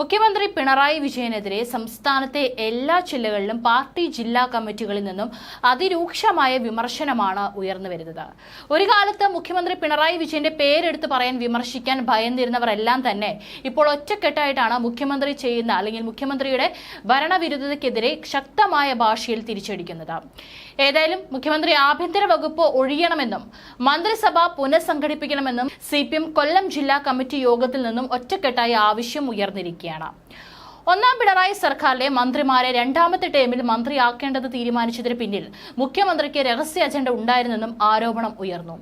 മുഖ്യമന്ത്രി പിണറായി വിജയനെതിരെ സംസ്ഥാനത്തെ എല്ലാ ജില്ലകളിലും പാർട്ടി ജില്ലാ കമ്മിറ്റികളിൽ നിന്നും അതിരൂക്ഷമായ വിമർശനമാണ് ഉയർന്നു വരുന്നത്. ഒരു കാലത്ത് മുഖ്യമന്ത്രി പിണറായി വിജയന്റെ പേരെടുത്ത് പറയാൻ വിമർശിക്കാൻ ഭയന്നിരുന്നവരെല്ലാം തന്നെ ഇപ്പോൾ ഒറ്റക്കെട്ടായിട്ടാണ് മുഖ്യമന്ത്രി ചെയ്യുന്ന അല്ലെങ്കിൽ മുഖ്യമന്ത്രിയുടെ ഭരണവിരുദ്ധതയ്ക്കെതിരെ ശക്തമായ ഭാഷയിൽ തിരിച്ചടിക്കുന്നത്. ഏതായാലും മുഖ്യമന്ത്രി ആഭ്യന്തര വകുപ്പ് ഒഴിയണമെന്നും മന്ത്രിസഭ പുനഃസംഘടിപ്പിക്കണമെന്നും സി കൊല്ലം ജില്ലാ കമ്മിറ്റി യോഗത്തിൽ നിന്നും ഒറ്റക്കെട്ടായി ആവശ്യം ഉയർന്നിരിക്കുകയാണ് ഒന്നാം പിണറായി സർക്കാരിലെ മന്ത്രിമാരെ രണ്ടാമത്തെ ടേമിൽ മന്ത്രിയാക്കേണ്ടത് തീരുമാനിച്ചതിന് പിന്നിൽ മുഖ്യമന്ത്രിക്ക് രഹസ്യ അജണ്ട ഉണ്ടായിരുന്നെന്നും ആരോപണം ഉയർന്നു.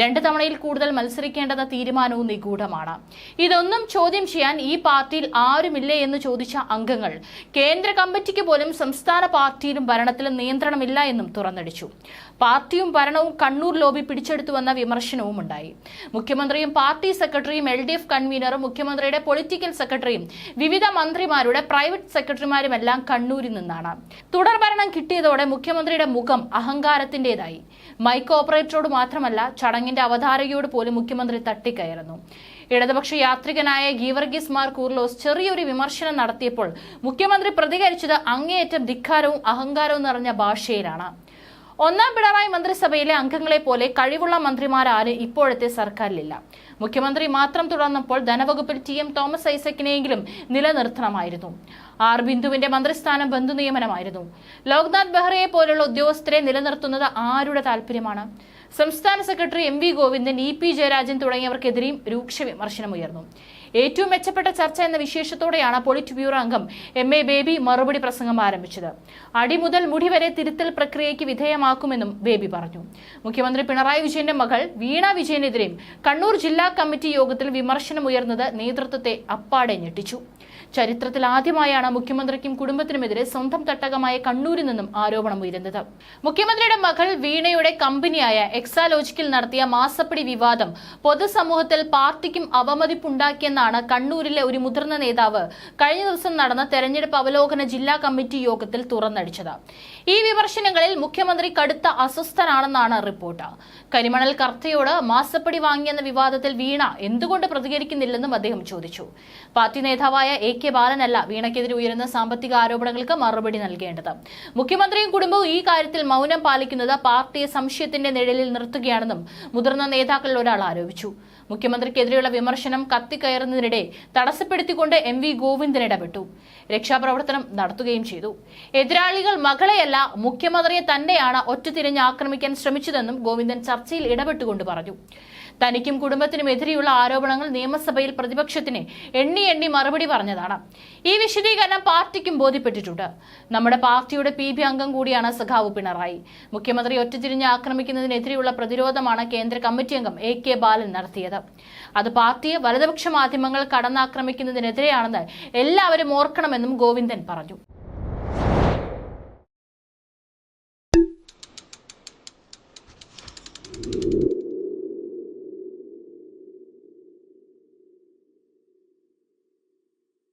രണ്ട് തവണയിൽ കൂടുതൽ മത്സരിക്കേണ്ടെന്ന തീരുമാനവും നിഗൂഢമാണ്. ഇതൊന്നും ചോദ്യം ചെയ്യാൻ ഈ പാർട്ടിയിൽ ആരുമില്ലേ എന്ന് ചോദിച്ച അംഗങ്ങൾ കേന്ദ്ര കമ്മിറ്റിക്ക് പോലും സംസ്ഥാന പാർട്ടിയിലും ഭരണത്തിലും നിയന്ത്രണമില്ല എന്നും തുറന്നടിച്ചു. പാർട്ടിയും ഭരണവും കണ്ണൂർ ലോബി പിടിച്ചെടുത്തുവെന്ന വിമർശനവും ഉണ്ടായി. മുഖ്യമന്ത്രിയും പാർട്ടി സെക്രട്ടറിയും എൽ കൺവീനറും മുഖ്യമന്ത്രിയുടെ പൊളിറ്റിക്കൽ സെക്രട്ടറിയും വിവിധ മന്ത്രിമാരുടെ പ്രൈവറ്റ് സെക്രട്ടറിമാരുമെല്ലാം കണ്ണൂരിൽ നിന്നാണ്. തുടർ ഭരണം കിട്ടിയതോടെ മുഖ്യമന്ത്രിയുടെ മുഖം അഹങ്കാരത്തിന്റേതായി. മൈക്ക് ഓപ്പറേറ്ററോട് മാത്രമല്ല ചടങ്ങിന്റെ അവതാരകയോട് പോലും മുഖ്യമന്ത്രി തട്ടിക്കയറുന്നു. ഇടതുപക്ഷ യാത്രികനായ ഗീവർഗീസ് മാർ കൂർലോസ് ചെറിയൊരു വിമർശനം നടത്തിയപ്പോൾ മുഖ്യമന്ത്രി പ്രതികരിച്ചത് അങ്ങേയറ്റം ധിക്കാരവും അഹങ്കാരവും നിറഞ്ഞ ഭാഷയിലാണ്. ഒന്നാം പിണറായി മന്ത്രിസഭയിലെ അംഗങ്ങളെ പോലെ കഴിവുള്ള മന്ത്രിമാരാരും ഇപ്പോഴത്തെ സർക്കാരിലില്ല. മുഖ്യമന്ത്രി മാത്രം തുടർന്നപ്പോൾ ധനവകുപ്പിൽ ടി എം തോമസ് ഐസക്കിനെയെങ്കിലും നിലനിർത്തണമായിരുന്നു. ആർ ബിന്ദുവിന്റെ മന്ത്രിസ്ഥാനം ബന്ധു നിയമനമായിരുന്നു. ലോക്നാഥ് ബെഹ്റയെ പോലുള്ള ഉദ്യോഗസ്ഥരെ നിലനിർത്തുന്നത് ആരുടെ താല്പര്യമാണ്? സംസ്ഥാന secretary M V Govindan E P Jayarajan തുടങ്ങിയവർക്കെതിരെയും രൂക്ഷ വിമർശനമുയർന്നു. ഏറ്റവും മെച്ചപ്പെട്ട ചർച്ച എന്ന വിശേഷത്തോടെയാണ് പൊളിറ്റ് ബ്യൂറോ അംഗം എം എ ബേബി മറുപടി പ്രസംഗം ആരംഭിച്ചത്. അടി മുതൽ മുടി വരെ തിരുത്തൽ പ്രക്രിയയ്ക്ക് വിധേയമാക്കുമെന്നും ബേബി പറഞ്ഞു. മുഖ്യമന്ത്രി പിണറായി വിജയന്റെ മകൾ വീണ വിജയനെതിരെയും കണ്ണൂർ ജില്ലാ കമ്മിറ്റി യോഗത്തിൽ വിമർശനമുയർന്നത് നേതൃത്വത്തെ അപ്പാടെ ഞെട്ടിച്ചു. ചരിത്രത്തിൽ ആദ്യമായാണ് മുഖ്യമന്ത്രിക്കും കുടുംബത്തിനുമെതിരെ സ്വന്തം തട്ടകമായ കണ്ണൂരിൽ നിന്നും ആരോപണം ഉയരുന്നത്. മുഖ്യമന്ത്രിയുടെ മകൾ വീണയുടെ കമ്പനിയായ എക്സാലോജിക്കിൽ നടത്തിയ മാസപ്പടി വിവാദം പൊതുസമൂഹത്തിൽ പാർട്ടിക്കും അവമതിപ്പുണ്ടാക്കിയെന്നാണ് കണ്ണൂരിലെ ഒരു മുതിർന്ന നേതാവ് കഴിഞ്ഞ ദിവസം നടന്ന തെരഞ്ഞെടുപ്പ് അവലോകന ജില്ലാ കമ്മിറ്റി യോഗത്തിൽ തുറന്നടിച്ചത്. ഈ വിമർശനങ്ങളിൽ മുഖ്യമന്ത്രി കടുത്ത അസ്വസ്ഥനാണെന്നാണ് റിപ്പോർട്ട്. കരിമണൽ കർത്തയോട് മാസപ്പടി വാങ്ങിയെന്ന വിവാദത്തിൽ വീണ എന്തുകൊണ്ട് പ്രതികരിക്കുന്നില്ലെന്നും അദ്ദേഹം ചോദിച്ചു. പാർട്ടി നേതാവായ എ കെ ബാലനല്ല വീണയ്ക്കെതിരെ ഉയരുന്ന സാമ്പത്തിക ആരോപണങ്ങൾക്ക് മറുപടി നൽകേണ്ടത്. മുഖ്യമന്ത്രിയും കുടുംബവും ഈ കാര്യത്തിൽ മൗനം പാലിക്കുന്നത് പാർട്ടിയെ സംശയത്തിന്റെ നിഴലിൽ നിർത്തുകയാണെന്നും മുതിർന്ന നേതാക്കളിൽ ഒരാൾ ആരോപിച്ചു. മുഖ്യമന്ത്രിക്കെതിരെയുള്ള വിമർശനം കത്തിക്കയറുന്നതിനിടെ തടസ്സപ്പെടുത്തിക്കൊണ്ട് എം വി ഗോവിന്ദൻ ഇടപെട്ടു. രക്ഷാപ്രവർത്തനം നടത്തുകയും ചെയ്തു. എതിരാളികൾ മകളെയല്ല മുഖ്യമന്ത്രിയെ തന്നെയാണ് ഒറ്റതിരിഞ്ഞ് ആക്രമിക്കാൻ ശ്രമിച്ചതെന്നും ഗോവിന്ദൻ ചർച്ചയിൽ ഇടപെട്ടുകൊണ്ട് പറഞ്ഞു. തനിക്കും കുടുംബത്തിനും എതിരെയുള്ള ആരോപണങ്ങൾ നിയമസഭയിൽ പ്രതിപക്ഷത്തിന് എണ്ണി എണ്ണി മറുപടി പറഞ്ഞതാണ്. ഈ വിശദീകരണം പാർട്ടിക്കും ബോധ്യപ്പെട്ടിട്ടുണ്ട്. നമ്മുടെ പാർട്ടിയുടെ പി ബി അംഗം കൂടിയാണ് സഖാവ് പിണറായി. മുഖ്യമന്ത്രി ഒറ്റതിരിഞ്ഞ് ആക്രമിക്കുന്നതിനെതിരെയുള്ള പ്രതിരോധമാണ് കേന്ദ്ര കമ്മിറ്റി അംഗം എ കെ ബാലൻ നടത്തിയത്. അത് പാർട്ടിയെ വലതുപക്ഷ മാധ്യമങ്ങൾ കടന്നാക്രമിക്കുന്നതിനെതിരെയാണെന്ന് എല്ലാവരും ഓർക്കണമെന്നും ഗോവിന്ദൻ പറഞ്ഞു.